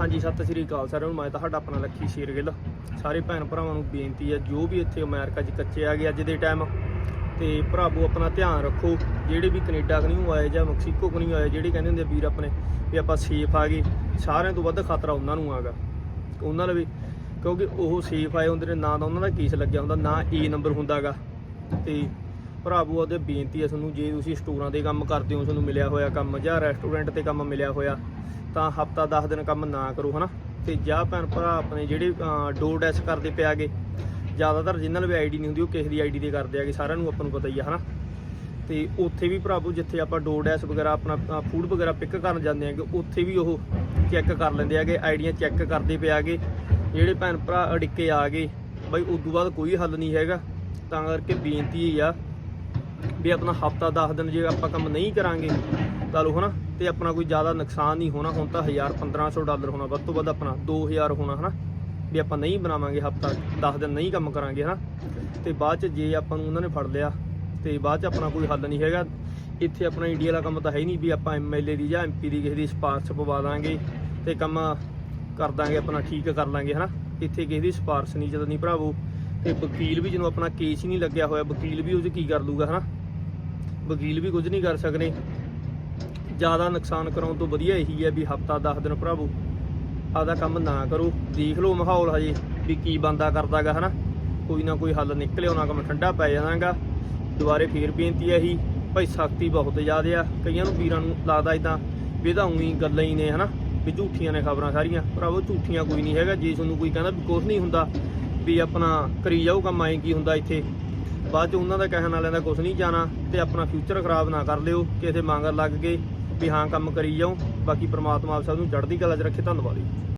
ਹਾਂਜੀ, ਸਤਿ ਸ੍ਰੀ ਅਕਾਲ ਸਾਰਿਆਂ ਨੂੰ। ਮੈਂ ਤੁਹਾਡਾ ਆਪਣਾ ਲੱਖੀ ਸ਼ੇਰਗਿੱਲ। ਸਾਰੇ ਭੈਣ ਭਰਾਵਾਂ ਨੂੰ ਬੇਨਤੀ ਹੈ, ਜੋ ਵੀ ਇੱਥੇ ਅਮਰੀਕਾ 'ਚ ਕੱਚੇ ਆ ਗਏ ਅੱਜ ਦੇ ਟਾਈਮ ਤੇ ਭਰਾਵੋ ਆਪਣਾ ਧਿਆਨ ਰੱਖੋ, ਜਿਹੜੇ ਵੀ ਕੈਨੇਡਾ ਕਨਿਊ ਆਏ ਜਾਂ ਮੈਕਸੀਕੋ ਕਨਿਊ ਆਏ, ਜਿਹੜੇ ਕਹਿੰਦੇ ਹੁੰਦੇ ਆ ਵੀਰ ਆਪਣੇ, ਵੀ ਆਪਾਂ ਸੇਫ ਆ ਗਏ, ਸਾਰਿਆਂ ਤੋਂ ਵੱਧ ਖਤਰਾ ਉਹਨਾਂ ਨੂੰ ਆਗਾ ਉਹਨਾਂ ਲਈ ਵੀ, ਕਿਉਂਕਿ ਉਹ ਸੇਫ ਆਏ ਹੁੰਦੇ ਨੇ, ਨਾ ਤਾਂ ਉਹਨਾਂ ਦਾ ਕੇਸ ਲੱਗਿਆ ਹੁੰਦਾ, ਨਾ ਏ ਨੰਬਰ ਹੁੰਦਾਗਾ ਤੇ ਭਰਾਵੋ, ਉਹਦੇ ਬੇਨਤੀ ਹੈ ਤੁਹਾਨੂੰ ਜੇ ਤੁਸੀਂ ਸਟੋਰਾਂ 'ਤੇ ਕੰਮ ਕਰਦੇ ਹੋ, ਤੁਹਾਨੂੰ ਮਿਲਿਆ ਹੋਇਆ ਕੰਮ ਜਾਂ ਰੈਸਟੋਰੈਂਟ ਤੇ ਕੰਮ ਮਿਲਿਆ ਹੋਇਆ ਤਾਂ ਹਫਤਾ 10 ਦਿਨ ਕੰਮ ਨਾ ਕਰੋ, ਹਨਾ? ਤੇ ਜਾਂ ਭੈਣ ਭਰਾ ਆਪਣੇ ਜਿਹੜੇ ਡੋਰ ਡੈਸ਼ ਕਰਦੇ ਪਿਆਗੇ ਜ਼ਿਆਦਾਤਰ ਜਿਨ੍ਹਾਂ ਨੂੰ ਆਈਡੀ ਨਹੀਂ ਹੁੰਦੀ, ਉਹ ਕਿਸੇ ਦੀ ਆਈਡੀ ਤੇ ਕਰਦੇ ਆਗੇ, ਸਾਰਿਆਂ ਨੂੰ ਆਪਾਂ ਨੂੰ ਪਤਾ ਹੀ ਆ, ਹਨਾ? ਤੇ ਉੱਥੇ ਵੀ ਭਰਾਵੋ, ਜਿੱਥੇ ਆਪਾਂ ਡੋਰ ਡੈਸ਼ ਵਗੈਰਾ, ਆਪਣਾ ਫੂਡ ਵਗੈਰਾ ਪਿਕ ਕਰਨ ਜਾਂਦੇ ਆਗੇ, ਉੱਥੇ ਵੀ ਉਹ ਚੈੱਕ ਕਰ ਲੈਂਦੇ ਆਗੇ, ਆਈਡੀਆਂ ਚੈੱਕ ਕਰਦੇ ਪਿਆਗੇ ਜਿਹੜੇ ਭੈਣ ਭਰਾ ਅੜਿੱਕੇ ਆ ਗਏ ਬਈ ਉਸ ਤੋਂ ਬਾਅਦ ਕੋਈ ਹੱਲ ਨਹੀਂ ਹੈਗਾ, ਤਾਂ ਕਰਕੇ ਬੇਨਤੀ ਇਹ ਆ ਵੀ ਆਪਣਾ ਹਫਤਾ 10 ਦਿਨ ਜੇ ਆਪਾਂ ਕੰਮ ਨਹੀਂ ਕਰਾਂਗੇ ਤਾਂ ਲੋ ਹਨਾ? ਤੇ ਆਪਣਾ ਕੋਈ ਜ਼ਿਆਦਾ ਨੁਕਸਾਨ ਨਹੀਂ ਹੋਣਾ, ਹੁਣ ਤਾਂ 1000 1500 ਡਾਲਰ ਹੋਣਾ, ਵੱਧ ਤੋਂ ਵੱਧ ਆਪਣਾ 2000 ਹੋਣਾ, ਹਨਾ? ਵੀ ਆਪਾਂ ਨਹੀਂ ਬਣਾਵਾਂਗੇ ਹਫਤਾ 10 ਦਿਨ ਨਹੀਂ ਕੰਮ ਕਰਾਂਗੇ, ਹਨਾ? ਤੇ ਬਾਅਦ ਚ ਜੇ ਆਪਾਂ ਨੂੰ ਉਹਨਾਂ ਨੇ ਫੜ ਲਿਆ, ਤੇ ਬਾਅਦ ਚ ਆਪਣਾ ਕੋਈ ਹੱਲ ਨਹੀਂ ਹੈਗਾ। ਇੱਥੇ ਆਪਣਾ ਇੰਡੀਆ ਵਾਲਾ ਕੰਮ ਤਾਂ ਹੈ ਨਹੀਂ ਵੀ ਆਪਾਂ ਐਮਐਲਏ ਦੀ ਜਾਂ ਐਮਪੀ ਦੀ ਕਿਸੇ ਦੀ ਸਿਫਾਰਿਸ਼ ਪਵਾ ਦਾਂਗੇ ਤੇ ਕੰਮ ਕਰ ਦਾਂਗੇ, ਆਪਣਾ ਠੀਕ ਕਰ ਲਾਂਗੇ, ਹਨਾ? ਇੱਥੇ ਕਿਸੇ ਦੀ ਸਿਫਾਰਿਸ਼ ਨਹੀਂ, ਜਦੋਂ ਨਹੀਂ ਭਰਾਵੋ, ਤੇ ਵਕੀਲ ਵੀ ਜਦੋਂ ਆਪਣਾ ਕੇਸ ਹੀ ਨਹੀਂ ਲੱਗਿਆ ਹੋਇਆ, ਵਕੀਲ ਵੀ ਉਹ 'ਚ ਕੀ ਕਰ ਲੂਗਾ ਹਨਾ? ਵਕੀਲ ਵੀ ਕੁਝ ਨਹੀਂ ਕਰ ਸਕਦੇ ਜ਼ਿਆਦਾ ਨੁਕਸਾਨ ਕਰਾਉਣ ਤੋਂ ਵਧੀਆ ਇਹੀ ਹੈ ਵੀ ਹਫਤਾ 10 ਦਿਨ ਭਰਾਵੋ, ਆਪਦਾ ਕੰਮ ਨਾ ਕਰੋ। ਦੇਖ ਲਓ ਮਾਹੌਲ ਹਜੇ ਵੀ ਕੀ ਬੰਦਾ ਕਰਦਾਗਾ, ਹਨਾ? ਕੋਈ ਨਾ ਕੋਈ ਹੱਲ ਨਿਕਲੇ ਉਹਨਾਂ ਕੰਮ ਠੰਡਾ ਪੈ ਜਾਣਾਗਾ। ਦੁਬਾਰੇ ਫੇਰ ਬੇਨਤੀ ਹੈ ਇਹੀ, ਭਾਈ ਸਖਤੀ ਬਹੁਤ ਜ਼ਿਆਦਾ ਆ। ਕਈਆਂ ਨੂੰ ਵੀਰਾਂ ਨੂੰ ਲੱਗਦਾ ਇਦਾਂ ਵੀ ਇਹਦਾ ਉਹੀ ਗੱਲਾਂ ਹੀ ਨੇ, ਹਨਾ? ਵੀ ਝੂਠੀਆਂ ਨੇ ਖਬਰਾਂ ਸਾਰੀਆਂ। ਭਰਾਵੋ, ਝੂਠੀਆਂ ਕੋਈ ਨਹੀਂ ਹੈਗਾ। ਜੇ ਤੁਹਾਨੂੰ ਕੋਈ ਕਹਿੰਦਾ ਵੀ ਕੁਝ ਨਹੀਂ ਹੁੰਦਾ ਵੀ ਆਪਣਾ ਕਰੀ ਜਾਓ ਕੰਮ ਆਏ ਕੀ ਹੁੰਦਾ ਇੱਥੇ? ਬਾਅਦ ਚ ਉਹਨਾਂ ਦਾ ਕਹਿਣ ਵਾਲਿਆਂ ਦਾ ਕੁਝ ਨਹੀਂ ਜਾਣਾ ਤੇ ਆਪਣਾ ਫਿਊਚਰ ਖਰਾਬ ਨਾ ਕਰ ਲਿਓ, ਕਿਸੇ ਮੰਗਰ ਲੱਗ ਗਏ ਵੀ ਹਾਂ, ਕੰਮ ਕਰੀ ਜਾਓ। ਬਾਕੀ ਪ੍ਰਮਾਤਮਾ ਆਪ ਸਭ ਨੂੰ ਚੜ੍ਹਦੀ ਕਲਾ 'ਚ ਰੱਖੇ। ਧੰਨਵਾਦ ਜੀ।